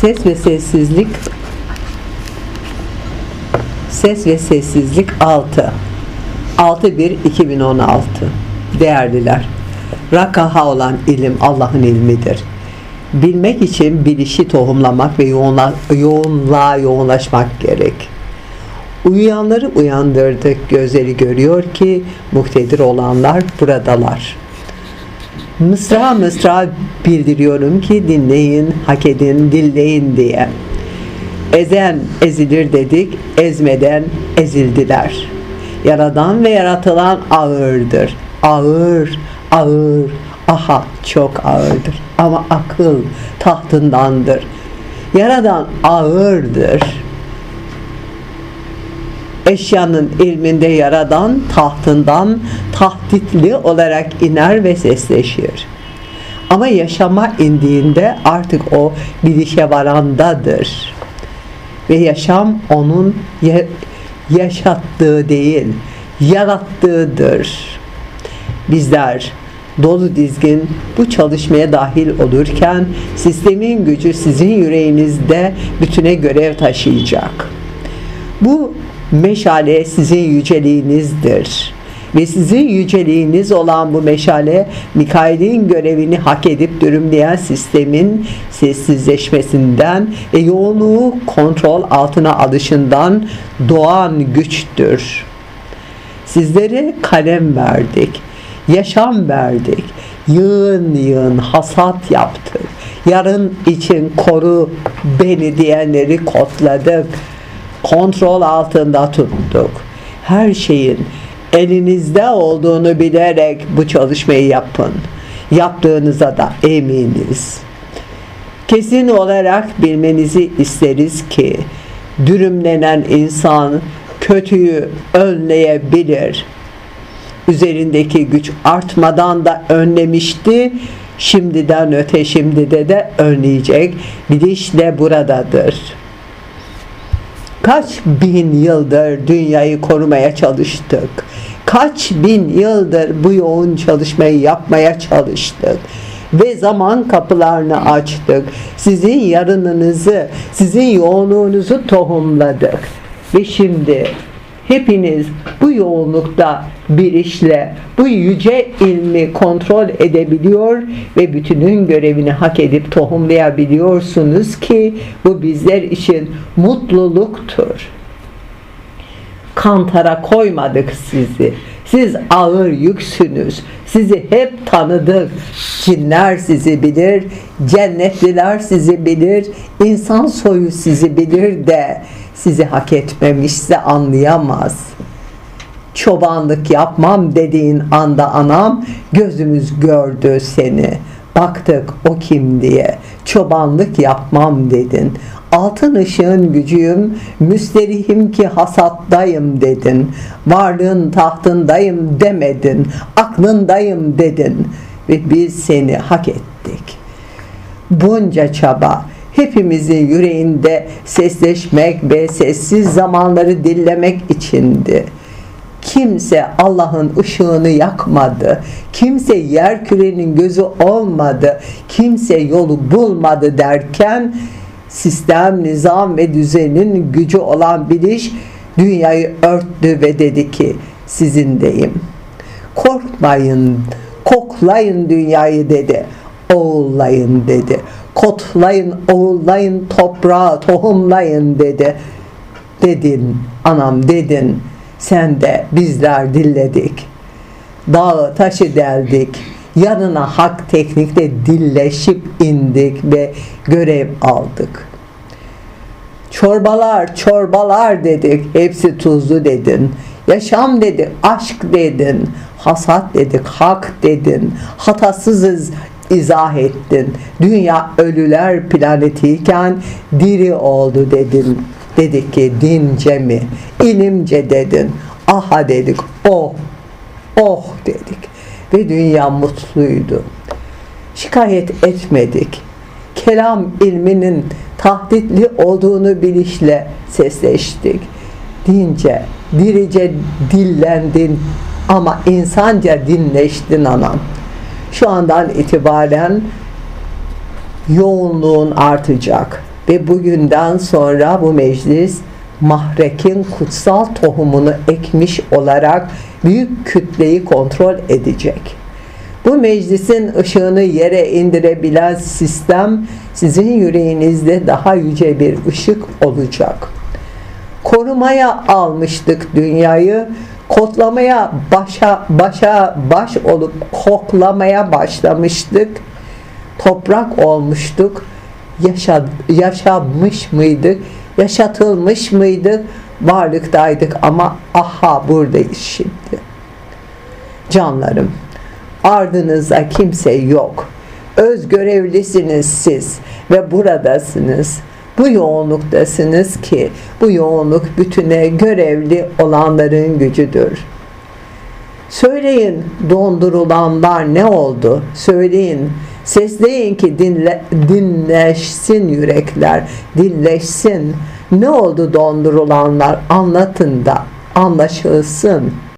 Ses ve sessizlik Ses ve sessizlik 6 6-1-2016 Değerliler Rakaha olan ilim Allah'ın ilmidir. Bilmek için bilişi tohumlamak ve yoğunla, yoğunluğa yoğunlaşmak gerek. Uyuyanları uyandırdık, gözleri görüyor ki muktedir olanlar buradalar. Mısra mısra bildiriyorum ki dinleyin, hak edin, dilleyin diye. Ezen ezilir dedik, ezmeden ezildiler. Yaradan ve yaratılan ağırdır. Ağır, ağır, aha çok ağırdır. Ama akıl tahtındandır. Yaradan ağırdır. Eşyanın ilminde yaradan tahtından tahtitli olarak iner ve sesleşir. Ama yaşama indiğinde artık o bilişe varandadır. Ve yaşam onun ya- yaşattığı değil, yarattığıdır. Bizler dolu dizgin bu çalışmaya dahil olurken sistemin gücü sizin yüreğinizde bütüne görev taşıyacak. Bu meşale sizin yüceliğinizdir. Ve sizin yüceliğiniz olan bu meşale Mikail'in görevini hak edip dürümleyen sistemin sessizleşmesinden ve yoğunluğu kontrol altına alışından doğan güçtür. Sizlere kalem verdik, yaşam verdik, yığın yığın hasat yaptık. Yarın için koru beni diyenleri kodladık kontrol altında tuttuk. Her şeyin elinizde olduğunu bilerek bu çalışmayı yapın. Yaptığınıza da eminiz. Kesin olarak bilmenizi isteriz ki dürümlenen insan kötüyü önleyebilir. Üzerindeki güç artmadan da önlemişti. Şimdiden öte şimdide de önleyecek. Bilinç de buradadır kaç bin yıldır dünyayı korumaya çalıştık. Kaç bin yıldır bu yoğun çalışmayı yapmaya çalıştık. Ve zaman kapılarını açtık. Sizin yarınınızı, sizin yoğunluğunuzu tohumladık. Ve şimdi hepiniz bu yoğunlukta bir işle bu yüce ilmi kontrol edebiliyor ve bütünün görevini hak edip tohumlayabiliyorsunuz ki bu bizler için mutluluktur. Kantara koymadık sizi. Siz ağır yüksünüz. Sizi hep tanıdık. Cinler sizi bilir, cennetliler sizi bilir, insan soyu sizi bilir de sizi hak etmemişse anlayamaz. Çobanlık yapmam dediğin anda anam gözümüz gördü seni. Baktık o kim diye. Çobanlık yapmam dedin. Altın ışığın gücüyüm, müsterihim ki hasattayım dedin. Varlığın tahtındayım demedin. Aklındayım dedin. Ve biz seni hak ettik. Bunca çaba, hepimizin yüreğinde sesleşmek ve sessiz zamanları dillemek içindi. Kimse Allah'ın ışığını yakmadı. Kimse yer kürenin gözü olmadı. Kimse yolu bulmadı derken sistem, nizam ve düzenin gücü olan biliş dünyayı örttü ve dedi ki sizindeyim. Korkmayın, koklayın dünyayı dedi. Oğullayın dedi. Kotlayın, oğullayın, toprağı tohumlayın dedi. Dedin, anam dedin. Sen de bizler dilledik. Dağı taşı deldik. Yanına hak teknikte dilleşip indik ve görev aldık. Çorbalar, çorbalar dedik. Hepsi tuzlu dedin. Yaşam dedik, aşk dedin. Hasat dedik, hak dedin. Hatasızız izah ettin. Dünya ölüler planetiyken diri oldu dedin. Dedik ki dince mi, ilimce dedin. Aha dedik, oh, oh dedik. Ve dünya mutluydu. Şikayet etmedik. Kelam ilminin tahditli olduğunu bilişle sesleştik. Dince, dirice dillendin ama insanca dinleştin anam. Şu andan itibaren yoğunluğun artacak. Ve bugünden sonra bu meclis mahrekin kutsal tohumunu ekmiş olarak büyük kütleyi kontrol edecek. Bu meclisin ışığını yere indirebilen sistem sizin yüreğinizde daha yüce bir ışık olacak. Korumaya almıştık dünyayı, kodlamaya başa başa baş olup koklamaya başlamıştık. Toprak olmuştuk. Yaşa, yaşanmış mıydık? Yaşatılmış mıydık? Varlıktaydık ama aha buradayız şimdi. Canlarım, ardınızda kimse yok. Öz görevlisiniz siz ve buradasınız. Bu yoğunluktasınız ki bu yoğunluk bütüne görevli olanların gücüdür. Söyleyin dondurulanlar ne oldu? Söyleyin. Sesleyin ki dinle, dinleşsin yürekler, dinleşsin. Ne oldu dondurulanlar? Anlatın da anlaşılsın.